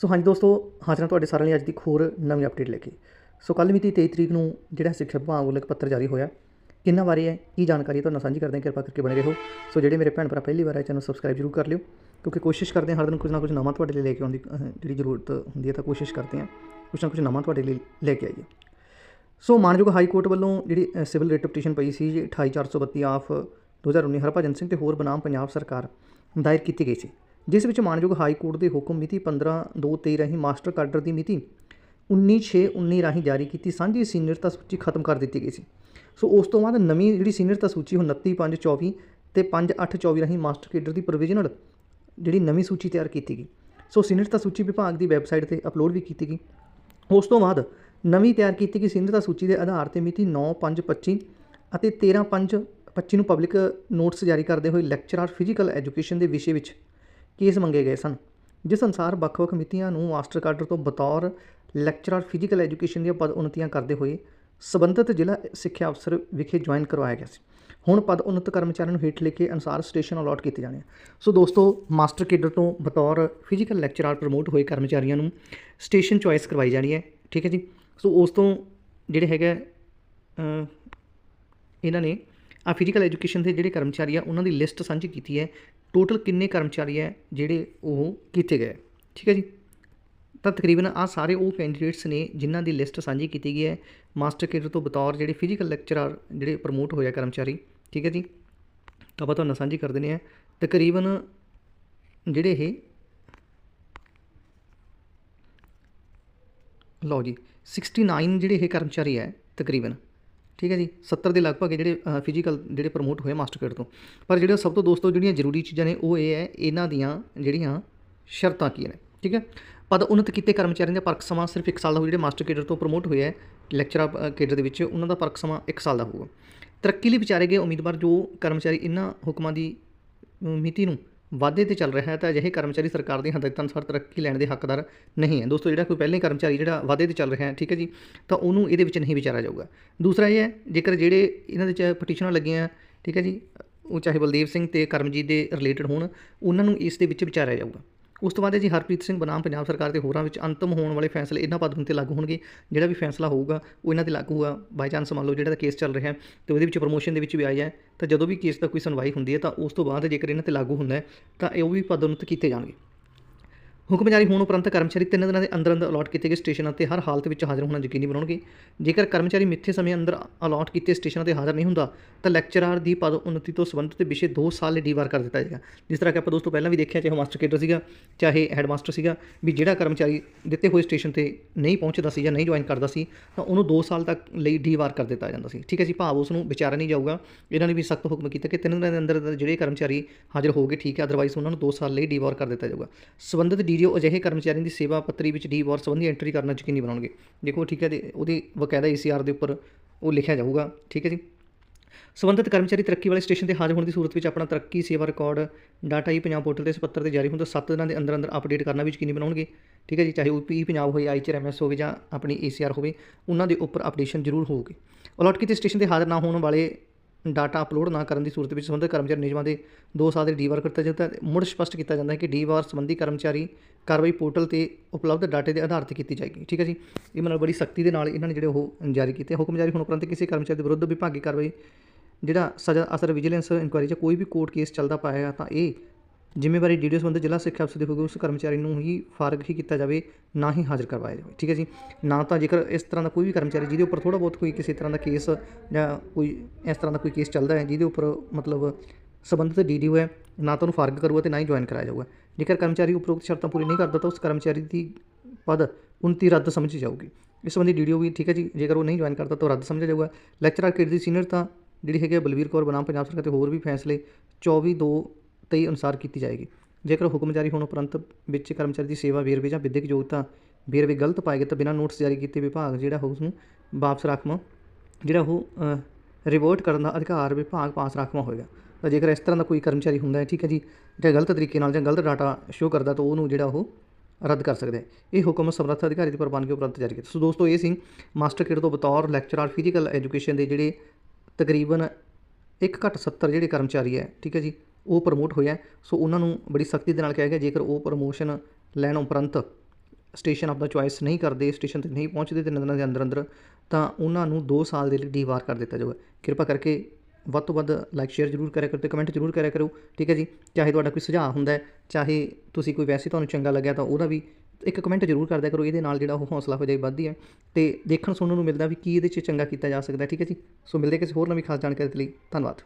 ਸੋ ਹਾਂਜੀ ਦੋਸਤੋ, ਹਾਜ਼ਰ ਹਾਂ ਤੁਹਾਡੇ ਸਾਰਿਆਂ ਲਈ ਅੱਜ ਦੀ ਇੱਕ ਹੋਰ ਨਵੀਂ ਅਪਡੇਟ ਲੈ ਕੇ। ਸੋ ਕੱਲ੍ਹ ਮਿਤੀ 23 ਤਰੀਕ ਨੂੰ ਜਿਹੜਾ ਸਿੱਖਿਆ ਵਿਭਾਗ ਵੱਲੋਂ ਪੱਤਰ ਜਾਰੀ ਹੋਇਆ। ਕਿੰਨਾ ਬਾਰੇ ਹੈ, ਕੀ ਜਾਣਕਾਰੀ ਤੁਹਾਨੂੰ ਸਾਂਝੀ ਕਰਦੇ ਹਾਂ, ਕਿਰਪਾ ਕਰਕੇ ਬਣੇ ਰਹੋ। ਸੋ ਜਿਹੜੇ ਮੇਰੇ ਭੈਣ ਭਰਾ ਪਹਿਲੀ ਵਾਰ ਆਏ, ਚੈਨਲ ਸਬਸਕ੍ਰਾਈਬ ਜ਼ਰੂਰ ਕਰ ਲਿਓ, ਕਿਉਂਕਿ ਕੋਸ਼ਿਸ਼ ਕਰਦੇ ਹਾਂ ਹਰ ਦਿਨ ਕੁਝ ਨਾ ਕੁਝ ਨਵਾਂ ਤੁਹਾਡੇ ਲਈ ਲੈ ਕੇ ਆਉਣ ਦੀ ਜਿਹੜੀ ਜ਼ਰੂਰਤ ਹੁੰਦੀ ਹੈ ਤਾਂ ਕੋਸ਼ਿਸ਼ ਕਰਦੇ ਹਾਂ ਕੁਝ ਨਾ ਕੁਝ ਨਵਾਂ ਤੁਹਾਡੇ ਲਈ ਲੈ ਕੇ ਆਈਏ। ਸੋ ਮਾਨਯੋਗ ਹਾਈ ਕੋਰਟ ਵੱਲੋਂ ਜਿਹੜੀ ਸਿਵਲ ਰਿਟ ਪਟੀਸ਼ਨ ਪਈ ਸੀ ਜੀ 28432 ਆਫ 2019 ਹਰਭਜਨ ਸਿੰਘ ਤੇ ਹੋਰ ਬਨਾਮ ਪੰਜਾਬ ਸਰਕਾਰ ਦਾਇਰ ਕੀਤੀ ਗਈ ਸੀ। ਜਿਸ ਵਿੱਚ ਮਾਨਯੋਗ ਹਾਈ ਕੋਰਟ ਦੇ ਹੁਕਮ ਮਿਤੀ 15/2/23 ਰਾਹੀਂ ਮਾਸਟਰ ਕਾਡਰ ਦੀ ਮਿਤੀ 19/6/19 ਰਾਹੀਂ ਜਾਰੀ ਕੀਤੀ ਸਾਂਝੀ ਸੀਨੀਅਰਤਾ ਸੂਚੀ ਖਤਮ ਕਰ ਦਿੱਤੀ ਗਈ ਸੀ। ਸੋ ਉਸ ਤੋਂ ਬਾਅਦ ਨਵੀਂ ਜਿਹੜੀ ਸੀਨੀਅਰਤਾ ਸੂਚੀ ਉਹ 29/5/24 ਤੇ 5/8/24 ਰਾਹੀਂ ਮਾਸਟਰ ਕੇਡਰ ਦੀ ਪ੍ਰੋਵੀਜ਼ਨਲ ਜਿਹੜੀ ਨਵੀਂ ਸੂਚੀ ਤਿਆਰ ਕੀਤੀ ਗਈ। ਸੋ ਸੀਨੀਅਰਤਾ ਸੂਚੀ ਵਿਭਾਗ ਦੀ ਵੈਬਸਾਈਟ ਤੇ ਅਪਲੋਡ ਵੀ ਕੀਤੀ ਗਈ। ਉਸ ਤੋਂ ਬਾਅਦ ਨਵੀਂ ਤਿਆਰ ਕੀਤੀ ਗਈ ਸੀਨੀਅਰਤਾ ਸੂਚੀ ਦੇ ਆਧਾਰ ਤੇ ਮਿਤੀ 9/5/25 ਅਤੇ 13/5/25 ਨੂੰ ਪਬਲਿਕ ਨੋਟਿਸ ਜਾਰੀ ਕਰਦੇ ਹੋਏ ਲੈਕਚਰਰ ਫਿਜ਼ੀਕਲ ਐਜੂਕੇਸ਼ਨ ਦੇ ਵਿਸ਼ੇ ਵਿੱਚ ਕੇਸ ਮੰਗੇ ਗਏ ਸਨ, ਜਿਸ ਅਨੁਸਾਰ ਵੱਖ-ਵੱਖ ਮਿਤੀਆਂ ਨੂੰ ਮਾਸਟਰ ਕਾਡਰ ਤੋਂ ਬਤੌਰ ਲੈਕਚਰਰ ਫਿਜ਼ੀਕਲ ਐਜੂਕੇਸ਼ਨ ਦੀਆਂ ਪਦ ਪਦਉਨਤੀਆਂ ਕਰਦੇ ਹੋਏ ਸਬੰਧਤ ਜ਼ਿਲ੍ਹਾ ਸਿੱਖਿਆ ਅਫਸਰ ਵਿਖੇ ਜੁਆਇਨ ਕਰਵਾਇਆ ਗਿਆ ਸੀ। ਹੁਣ ਪਦ ਉਨਤ ਕਰਮਚਾਰੀਆਂ ਨੂੰ ਹੇਠ ਲਿਖੇ ਅਨੁਸਾਰ ਸਟੇਸ਼ਨ ਅਲੋਟ ਕੀਤੇ ਜਾਣੇ ਸੋ ਦੋਸਤੋ, ਮਾਸਟਰ ਕੇਡਰ ਤੋਂ ਬਤੌਰ ਫਿਜ਼ੀਕਲ ਲੈਕਚਰਰ ਪ੍ਰਮੋਟ ਹੋਏ ਕਰਮਚਾਰੀਆਂ ਨੂੰ ਸਟੇਸ਼ਨ ਚੁਆਇਸ ਕਰਵਾਈ ਜਾਣੀ ਹੈ, ਠੀਕ ਹੈ ਜੀ? ਸੋ ਉਸ ਤੋਂ ਜਿਹੜੇ ਹੈਗਾ ਇਹਨਾਂ ਨੇ ਆ ਫਿਜ਼ੀਕਲ ਐਜੂਕੇਸ਼ਨ ਦੇ ਜਿਹੜੇ ਕਰਮਚਾਰੀ ਆ, ਉਹਨਾਂ ਦੀ ਲਿਸਟ ਸਾਂਝੀ ਕੀਤੀ ਹੈ ਟੋਟਲ ਕਿੰਨੇ ਕਰਮਚਾਰੀ ਹੈ ਜਿਹੜੇ ਉਹ ਕੀਤੇ ਗਏ? ਠੀਕ ਹੈ ਜੀ। ਤਾਂ ਤਕਰੀਬਨ ਆ ਸਾਰੇ ਉਹ ਕੈਂਡੀਡੇਟਸ ਨੇ ਜਿਨ੍ਹਾਂ ਦੀ ਲਿਸਟ ਸਾਂਝੀ ਕੀਤੀ ਗਈ ਹੈ। ਮਾਸਟਰ ਕੇਡਰ ਤੋਂ ਬਤੌਰ ਜਿਹੜੇ ਫਿਜ਼ੀਕਲ ਲੈਕਚਰਰ ਜਿਹੜੇ ਪ੍ਰਮੋਟ ਹੋਇਆ ਕਰਮਚਾਰੀ, ਠੀਕ ਹੈ ਜੀ। ਤਾਂ ਆਪਾਂ ਤੁਹਾਨੂੰ ਸਾਂਝੀ ਕਰ ਦਿੰਦੇ ਆ ਤਕਰੀਬਨ ਜਿਹੜੇ ਇਹ ਲਓ ਜੀ 69 ਜਿਹੜੇ ਇਹ ਕਰਮਚਾਰੀ ਹੈ ਤਕਰੀਬਨ। ਠੀਕ ਹੈ ਜੀ 70 ਦੇ ਲਗਭਗ ਜਿਹੜੇ ਫਿਜ਼ੀਕਲ ਜਿਹੜੇ ਪ੍ਰਮੋਟ ਹੋਏ ਮਾਸਟਰ ਕੇਡਰ ਤੋਂ। ਪਰ ਜਿਹੜਾ ਸਭ ਤੋਂ ਦੋਸਤੋ ਜਿਹੜੀਆਂ ਜ਼ਰੂਰੀ ਚੀਜ਼ਾਂ ਨੇ, ਉਹ ਇਹ ਹੈ, ਇਹਨਾਂ ਦੀਆਂ ਜਿਹੜੀਆਂ ਸ਼ਰਤਾਂ ਕੀ ਨੇ, ਠੀਕ ਹੈ? ਪਦ ਉન્નਤ ਕੀਤੇ ਕਰਮਚਾਰੀਆਂ ਦਾ ਪਰਖ ਸਮਾਂ ਸਿਰਫ 1 ਸਾਲ ਦਾ ਹੋਊ, ਜਿਹੜੇ ਮਾਸਟਰ ਕੇਡਰ ਤੋਂ ਪ੍ਰਮੋਟ ਹੋਇਆ ਹੈ ਲੈਕਚਰਰ ਕੇਡਰ ਦੇ ਵਿੱਚ, ਉਹਨਾਂ ਦਾ ਪਰਖ ਸਮਾਂ 1 ਸਾਲ ਦਾ ਹੋਊਗਾ। ਤਰੱਕੀ ਲਈ ਵਿਚਾਰੇ ਗਏ ਉਮੀਦਵਾਰ, ਜੋ ਕਰਮਚਾਰੀ ਇਹਨਾਂ ਹੁਕਮਾਂ ਦੀ ਮਿਤੀ ਨੂੰ ਵਾਧੇ ਤੇ ਚੱਲ ਰਿਹਾ ਹੈ ਤਾਂ ਅਜਿਹੇ ਕਰਮਚਾਰੀ ਸਰਕਾਰ ਦੀਆਂ ਹਦਾਇਤਾਂ ਅਨੁਸਾਰ ਤਰੱਕੀ ਲੈਣ ਦੇ ਹੱਕਦਾਰ ਨਹੀਂ ਹੈ। ਦੋਸਤੋ, ਜਿਹੜਾ ਕੋਈ ਪਹਿਲੇ ਕਰਮਚਾਰੀ ਜਿਹੜਾ ਵਾਧੇ ਤੇ ਚੱਲ ਰਿਹਾ ਹੈ, ਠੀਕ ਹੈ ਜੀ, ਤਾਂ ਉਹਨੂੰ ਇਹਦੇ ਵਿੱਚ ਨਹੀਂ ਵਿਚਾਰਿਆ ਜਾਊਗਾ। ਦੂਸਰਾ ਇਹ ਹੈ, ਜੇਕਰ ਜਿਹੜੇ ਇਹਨਾਂ ਦੇ ਚ ਪਟੀਸ਼ਨਾਂ ਲੱਗੀਆਂ, ਠੀਕ ਹੈ ਜੀ, ਉਹ ਚਾਹੇ ਬਲਦੇਵ ਸਿੰਘ ਤੇ ਕਰਮਜੀਤ ਦੇ ਰਿਲੇਟਡ ਹੋਣ, ਉਹਨਾਂ ਨੂੰ ਇਸ ਦੇ ਵਿੱਚ ਵਿਚਾਰਿਆ ਜਾਊਗਾ। ਉਸ ਤੋਂ ਬਾਅਦ ਹੈ ਜੀ ਹਰਪ੍ਰੀਤ ਸਿੰਘ ਬਨਾਮ ਪੰਜਾਬ ਸਰਕਾਰ ਦੇ ਹੋਰਾਂ ਵਿੱਚ ਅੰਤਮ ਹੋਣ ਵਾਲੇ ਫੈਸਲੇ ਇਹਨਾਂ ਪਦਾਂ ਤੇ ਲਾਗੂ ਹੋਣਗੇ। ਜਿਹੜਾ ਵੀ ਫੈਸਲਾ ਹੋਊਗਾ, ਉਹ ਇਹਨਾਂ ਤੇ ਲਾਗੂ ਹੋਊਗਾ। ਬਾਈ ਚਾਂਸ ਮੰਨ ਲਓ ਜਿਹੜਾ ਦਾ ਕੇਸ ਚੱਲ ਰਿਹਾ ਹੈ, ਤੇ ਉਹਦੇ ਵਿੱਚ ਪ੍ਰੋਮੋਸ਼ਨ ਦੇ ਵਿੱਚ ਵੀ ਆਇਆ ਹੈ, ਤਾਂ ਜਦੋਂ ਵੀ ਕੇਸ ਦਾ ਕੋਈ ਸੁਣਵਾਈ ਹੁੰਦੀ ਹੈ, ਤਾਂ ਉਸ ਤੋਂ ਬਾਅਦ ਜੇਕਰ ਇਹਨਾਂ ਤੇ ਲਾਗੂ ਹੁੰਦਾ ਤਾਂ ਇਹ ਉਹ ਵੀ ਪਦ ਕੀਤੇ ਜਾਣਗੇ। ਹੁਕਮ ਜਾਰੀ ਹੋਣ ਉਪਰੰਤ ਕਰਮਚਾਰੀ ਤਿੰਨ ਦਿਨਾਂ ਦੇ ਅੰਦਰ ਅੰਦਰ ਅਲਾਟ ਕੀਤੇ ਗਏ ਸਟੇਸ਼ਨਾਂ ਤੇ ਹਰ ਹਾਲਤ ਵਿੱਚ ਹਾਜ਼ਰ ਹੋਣਾ ਯਕੀਨੀ ਬਣਾਉਣਗੇ। ਜੇਕਰ ਕਰਮਚਾਰੀ ਮਿੱਥੇ ਸਮੇਂ ਅੰਦਰ ਅਲਾਟ ਕੀਤੇ ਸਟੇਸ਼ਨਾਂ ਤੇ ਹਾਜ਼ਰ ਨਹੀਂ ਹੁੰਦਾ, ਤਾਂ ਲੈਕਚਰਰ ਦੀ ਪਦ ਉન્નਤੀ ਤੋਂ ਸੰਬੰਧਿਤ ਵਿਸ਼ੇ 2 ਸਾਲ ਲਈ ਡੀਵਾਰ ਕਰ ਦਿੱਤਾ ਜਾਏਗਾ। ਜਿਸ ਤਰ੍ਹਾਂ ਕਿ ਆਪਾਂ ਦੋਸਤੋ ਪਹਿਲਾਂ ਵੀ ਦੇਖਿਆ, ਚਾਹੇ ਉਹ ਮਾਸਟਰ ਕੇਡਰ ਸੀਗਾ, ਚਾਹੇ ਹੈਡਮਾਸਟਰ ਸੀਗਾ, ਵੀ ਜਿਹੜਾ ਕਰਮਚਾਰੀ ਦਿੱਤੇ ਹੋਏ ਸਟੇਸ਼ਨ ਤੇ ਨਹੀਂ ਪਹੁੰਚਦਾ ਸੀ ਜਾਂ ਨਹੀਂ ਜੁਆਇਨ ਕਰਦਾ ਸੀ, ਤਾਂ ਉਹਨੂੰ 2 ਸਾਲ ਤੱਕ ਲਈ ਡੀਵਾਰ ਕਰ ਦਿੱਤਾ ਜਾਂਦਾ ਸੀ। ਠੀਕ ਹੈ ਜੀ, ਭਾਵ ਉਸ ਨੂੰ ਵਿਚਾਰਿਆ ਨਹੀਂ ਜਾਊਗਾ। ਇਹਨਾਂ ਨੇ ਵੀ ਸਖਤ ਹੁਕਮ ਕੀਤਾ ਕਿ ਤਿੰਨ ਦਿਨਾਂ ਦੇ ਅੰਦਰ ਅੰਦਰ ਜਿਹੜੇ ਕਰਮਚਾਰੀ ਹਾਜ਼ਰ ਹੋਗੇ ਠੀਕ ਹੈ ਅਦਰਵਾਈਜ਼ ਉਹਨਾਂ ਨੂੰ 2 ਸਾਲ ਲਈ ਡੀਵਾਰ ਕਰ ਦਿੱਤਾ ਜਾਊਗਾ। ਸੰਬੰਧਿਤ ਡੀਡੀਓ ਅਜਿਹੇ ਕਰਮਚਾਰੀਆਂ ਦੀ ਸੇਵਾ ਪੱਤਰੀ ਵਿੱਚ ਡੀ ਵਾਰ ਸੰਬੰਧੀ ਐਂਟਰੀ ਕਰਨਾ ਯਕੀਨੀ ਬਣਾਉਣਗੇ। ਦੇਖੋ, ਠੀਕ ਹੈ ਤੇ ਉਹਦੀ ਬਕਾਇਦਾ ਏਸੀਆਰ ਦੇ ਉੱਪਰ ਉਹ ਲਿਖਿਆ ਜਾਊਗਾ, ਠੀਕ ਹੈ ਜੀ। ਸੰਬੰਧਿਤ ਕਰਮਚਾਰੀ ਤਰੱਕੀ ਵਾਲੇ ਸਟੇਸ਼ਨ ਤੇ ਹਾਜ਼ਰ ਹੋਣ ਦੀ ਸੂਰਤ ਵਿੱਚ ਆਪਣਾ ਤਰੱਕੀ ਸੇਵਾ ਰਿਕਾਰਡ ਡਾਟਾ ਹੀ ਪੰਜਾਬ ਪੋਰਟਲ ਤੇ ਇਸ ਪੱਤਰ ਤੇ ਜਾਰੀ ਹੁੰਦਾ 7 ਦਿਨਾਂ ਦੇ ਅੰਦਰ ਅੰਦਰ ਅਪਡੇਟ ਕਰਨਾ ਵੀ ਯਕੀਨੀ ਬਣਾਉਣਗੇ, ਠੀਕ ਹੈ ਜੀ। ਚਾਹੇ ਓਪੀ ਪੰਜਾਬ ਹੋਵੇ ਆਈਚਰ ਐਮਐਸ ਹੋਵੇ ਜਾਂ ਆਪਣੀ ਏਸੀਆਰ ਹੋਵੇ, ਉਹਨਾਂ ਦੇ ਉੱਪਰ ਅਪਡੇਸ਼ਨ ਜ਼ਰੂਰ ਹੋਊਗੀ। ਅਲਾਟ ਕੀਤੇ ਸਟੇਸ਼ਨ ਤੇ ਹਾਜ਼ਰ ਨਾ ਹੋਣ ਵਾਲੇ ਡਾਟਾ ਅਪਲੋਡ ਨਾ ਕਰਨ ਦੀ ਸੂਰਤ ਵਿੱਚ ਸੰਬੰਧਿਤ ਕਰਮਚਾਰੀ ਨਿਯਮਾਂ ਦੇ 2 ਸਾਲ ਦੇ ਡੀਵਾਰ ਕੀਤਾ ਜਾਂਦਾ ਹੈ ਮੁੜ ਸਪਸ਼ਟ ਕੀਤਾ ਜਾਂਦਾ ਹੈ ਕਿ ਡੀਵਾਰ ਸੰਬੰਧੀ ਕਰਮਚਾਰੀ ਕਾਰਵਾਈ ਪੋਰਟਲ ਤੇ ਉਪਲਬਧ ਡਾਟੇ ਦੇ ਆਧਾਰ ਤੇ ਕੀਤੀ ਜਾਏਗੀ। ਠੀਕ ਹੈ ਜੀ? ਇਹ ਮਤਲਬ ਬੜੀ ਸਖਤੀ ਦੇ ਨਾਲ ਇਹਨਾਂ ਨੇ ਜਿਹੜੇ ਉਹ ਜਾਰੀ ਕੀਤੇ। ਹੁਕਮ ਜਾਰੀ ਹੋਣ ਉਪਰੰਤ ਕਿਸੇ ਕਰਮਚਾਰੀ ਦੇ ਵਿਰੁੱਧ ਵਿਭਾਗੀ ਕਾਰਵਾਈ ਜਿਹੜਾ ਸਜ਼ਾ ਅਸਰ ਵਿਜੀਲੈਂਸ ਇਨਕੁਆਇਰੀ ਜਾਂ ਕੋਈ ਵੀ ਕੋਰਟ ਕੇਸ ਚੱਲਦਾ ਪਾਇਆ ਤਾਂ ਇਹ ਜ਼ਿੰਮੇਵਾਰੀ ਡੀਡੀਓ ਸੰਬੰਧੀ ਜ਼ਿਲ੍ਹਾ ਸਿੱਖਿਆ ਅਫਸਰ ਦੇ ਹੋਊਗੀ, ਉਸ ਕਰਮਚਾਰੀ ਨੂੰ ਹੀ ਫਾਰਗ ਹੀ ਕੀਤਾ ਜਾਵੇ, ਨਾ ਹੀ ਹਾਜ਼ਰ ਕਰਵਾਇਆ ਜਾਵੇ, ਠੀਕ ਹੈ ਜੀ? ਨਾ ਤਾਂ ਜੇਕਰ ਇਸ ਤਰ੍ਹਾਂ ਦਾ ਕੋਈ ਵੀ ਕਰਮਚਾਰੀ ਜਿਹਦੇ ਉੱਪਰ ਥੋੜਾ ਬਹੁਤ ਕੋਈ ਕਿਸੇ ਤਰ੍ਹਾਂ ਦਾ ਕੇਸ ਜਾਂ ਕੋਈ ਇਸ ਤਰ੍ਹਾਂ ਦਾ ਕੋਈ ਕੇਸ ਚੱਲਦਾ ਹੈ, ਜਿਹਦੇ ਉੱਪਰ ਮਤਲਬ ਸੰਬੰਧਿਤ ਡੀਡੀਓ ਹੈ, ਨਾ ਤਾਂ ਉਹਨੂੰ ਫਾਰਗ ਕਰੂਗਾ ਤੇ ਨਾ ਹੀ ਜੁਆਇਨ ਕਰਾਇਆ ਜਾਊਗਾ। ਜੇਕਰ ਕਰਮਚਾਰੀ ਉਪਰੋਕਤ ਸ਼ਰਤਾਂ ਪੂਰੀ ਨਹੀਂ ਕਰਦਾ ਤਾਂ ਉਸ ਕਰਮਚਾਰੀ ਦੀ ਪਦ ਉਨਤੀ ਰੱਦ ਸਮਝੀ ਜਾਊਗੀ। ਇਸ ਸੰਬੰਧੀ ਡੀਡੀਓ ਵੀ ਠੀਕ ਹੈ ਜੀ, ਜੇਕਰ ਉਹ ਨਹੀਂ ਜੁਆਇਨ ਕਰਦਾ ਤਾਂ ਉਹ ਰੱਦ ਸਮਝਿਆ ਜਾਊਗਾ। ਲੈਕਚਰਰ ਕਿਡ ਦੀ ਸੀਨੀਅਰਤਾ ਜਿਹੜੀ ਹੈਗੀ ਹੈ ਬਲਵੀਰ ਕੌਰ ਬਨਾਮ, ਪੰਜਾਬ ਸਰਕਾਰ ਤੇ ਹੋਰ ਵੀ ਫੈਸਲੇ 24 2 23 ਅਨੁਸਾਰ ਕੀਤੀ ਜਾਏਗੀ। ਜੇਕਰ ਹੁਕਮ ਜਾਰੀ ਹੋਣ ਉਪਰੰਤ ਵਿੱਚ ਕਰਮਚਾਰੀ ਦੀ ਸੇਵਾ, ਵੇਰਵੇ ਜਾਂ ਵਿਦਿਅਕ ਯੋਗਤਾ ਵੇਰਵੇ ਗਲਤ ਪਾਏ ਗਏ ਤਾਂ ਬਿਨਾਂ ਨੋਟਿਸ ਜਾਰੀ ਕੀਤੇ ਵਿਭਾਗ ਜਿਹੜਾ ਹੋ ਉਸ ਨੂੰ ਵਾਪਸ ਰਾਖਵਾਂ, ਜਿਹੜਾ ਉਹ ਰਿਵੋਰਟ ਕਰਨ ਦਾ ਅਧਿਕਾਰ ਵਿਭਾਗ ਪਾਸ ਰਾਖਵਾਂ ਹੋਏਗਾ। ਤਾਂ ਜੇਕਰ ਇਸ ਤਰ੍ਹਾਂ ਦਾ ਕੋਈ ਕਰਮਚਾਰੀ ਹੁੰਦਾ ਹੈ, ਠੀਕ ਹੈ ਜੀ, ਜਾਂ ਗਲਤ ਤਰੀਕੇ ਨਾਲ ਜਾਂ ਗਲਤ ਡਾਟਾ ਸ਼ੋ ਕਰਦਾ ਤਾਂ ਉਹਨੂੰ ਜਿਹੜਾ ਉਹ ਰੱਦ ਕਰ ਸਕਦੇ ਇਹ ਹੁਕਮ ਸਮਰੱਥ ਅਧਿਕਾਰੀ ਦੀ ਪ੍ਰਵਾਨਗੀ ਉਪਰੰਤ ਜਾਰੀ ਕੀਤਾ। ਸੋ ਦੋਸਤੋ, ਇਹ ਸੀ ਮਾਸਟਰ ਕਿਡ ਤੋਂ ਬਤੌਰ ਲੈਕਚਰਰ ਫਿਜ਼ੀਕਲ ਐਜੂਕੇਸ਼ਨ ਦੇ ਜਿਹੜੇ ਤਕਰੀਬਨ ਇੱਕ ਘੱਟ 70 ਜਿਹੜੇ ਕਰਮਚਾਰੀ ਹੈ, ਠੀਕ ਹੈ ਜੀ ਉਹ ਪ੍ਰਮੋਟ ਹੋਇਆ ਸੋ ਉਹਨਾਂ ਨੂੰ ਬੜੀ ਸਖਤੀ ਦੇ ਨਾਲ ਕਿਹਾ ਗਿਆ, ਜੇਕਰ ਉਹ ਪ੍ਰਮੋਸ਼ਨ ਲੈਣ ਉਪਰੰਤ ਸਟੇਸ਼ਨ ਆਪਣਾ ਚੁਆਇਸ ਨਹੀਂ ਕਰਦੇ ਸਟੇਸ਼ਨ ਤੇ ਨਹੀਂ ਪਹੁੰਚਦੇ ਤਿੰਨ ਦਿਨਾਂ ਦੇ ਅੰਦਰ ਅੰਦਰ, ਤਾਂ ਉਹਨਾਂ ਨੂੰ 2 ਸਾਲ ਦੇ ਲਈ ਡੀਵਾਰ ਕਰ ਦਿੱਤਾ ਜਾਊਗਾ। ਕਿਰਪਾ ਕਰਕੇ ਵੱਧ ਤੋਂ ਵੱਧ ਲਾਈਕ ਸ਼ੇਅਰ ਜ਼ਰੂਰ ਕਰਿਆ ਕਰੋ ਤੇ ਕਮੈਂਟ ਜ਼ਰੂਰ ਕਰਿਆ ਕਰੋ, ਠੀਕ ਹੈ ਜੀ? ਚਾਹੇ ਤੁਹਾਡਾ ਕੋਈ ਸੁਝਾਅ ਹੁੰਦਾ ਹੈ, ਚਾਹੇ ਤੁਸੀਂ ਕੋਈ ਵੈਸੇ ਤੁਹਾਨੂੰ ਚੰਗਾ ਲੱਗਿਆ ਤਾਂ ਉਹਦਾ ਵੀ ਇੱਕ ਕਮੈਂਟ ਜ਼ਰੂਰ ਕਰਦਿਆ ਕਰੋ, ਇਹਦੇ ਨਾਲ ਜਿਹੜਾ ਉਹ ਹੌਸਲਾ ਹੋ ਜਾਏ, ਵੱਧਦੀ ਹੈ। ਤੇ ਦੇਖਣ ਸੁਣਨ ਨੂੰ ਮਿਲਦਾ ਵੀ ਕੀ ਇਹਦੇ 'ਚ ਚੰਗਾ ਕੀਤਾ ਜਾ ਸਕਦਾ ਠੀਕ ਹੈ ਜੀ? ਸੋ ਮਿਲਦੇ ਕਿਸੇ ਹੋਰ ਨਵੀਂ ਖਾਸ ਜਾਣਕਾਰੀ ਦੇ ਲਈ, ਧੰਨਵਾਦ।